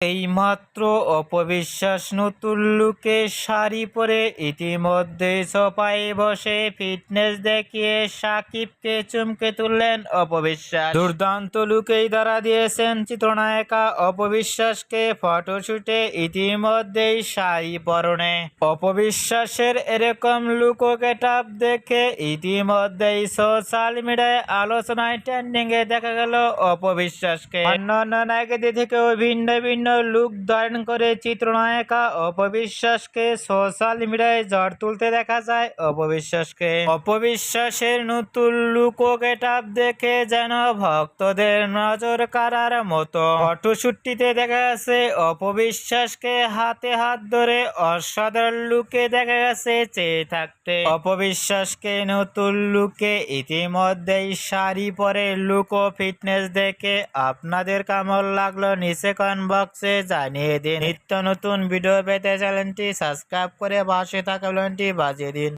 এইমাত্র অপবিশ্বাস নতুন লুকে শাড়ি পরে ইতিমধ্যে সোফায় বসে ফিটনেস দেখিয়ে সাকিবকে চমকে তুললেন অপবিশ্বাস। দুর্দান্ত লুকেই দ্বারা দিয়েছেন চিত্রনায়িকা অপবিশ্বাসকে ফটোশুটে ইতিমধ্যেই শাড়ি পরনে। অপবিশ্বাসের এরকম লুকো গেটআপ দেখে ইতিমধ্যেই সোশ্যাল মিডিয়ায় আলোচনায় ট্রেন্ডিংয়ে দেখা গেল অপবিশ্বাসকে। অন্যান্য নায়িকাদের থেকেও ভিন্ন ভিন্ন লুক ধারণ করে চিত্রনায়িকা অপবিশ্বাসকে সোশ্যাল মিডিয়ায় ঝড় তুলতে দেখা যায় অপবিশ্বাসকে। অপবিশ্বাসের নতুন লুক ও দেখে যেন ভক্তদের নজর কারার মতো। ফটোশুটটিতে দেখা গেছে অপবিশ্বাসকে হাতে হাত ধরে অসাধারণ লুকে দেখা গেছে চেয়ে থাকতে। অপবিশ্বাসকে নতুন লুকে ইতিমধ্যেই শাড়ি পরে লুক ও ফিটনেস দেখে আপনাদের কেমন লাগল নিচে কমেন্ট বক্সে জানিয়ে দিন। নিত্য নতুন ভিডিও পেতে চ্যানেলটি সাবস্ক্রাইব করে পাশে থাকা বেলটি বাজিয়ে দিন।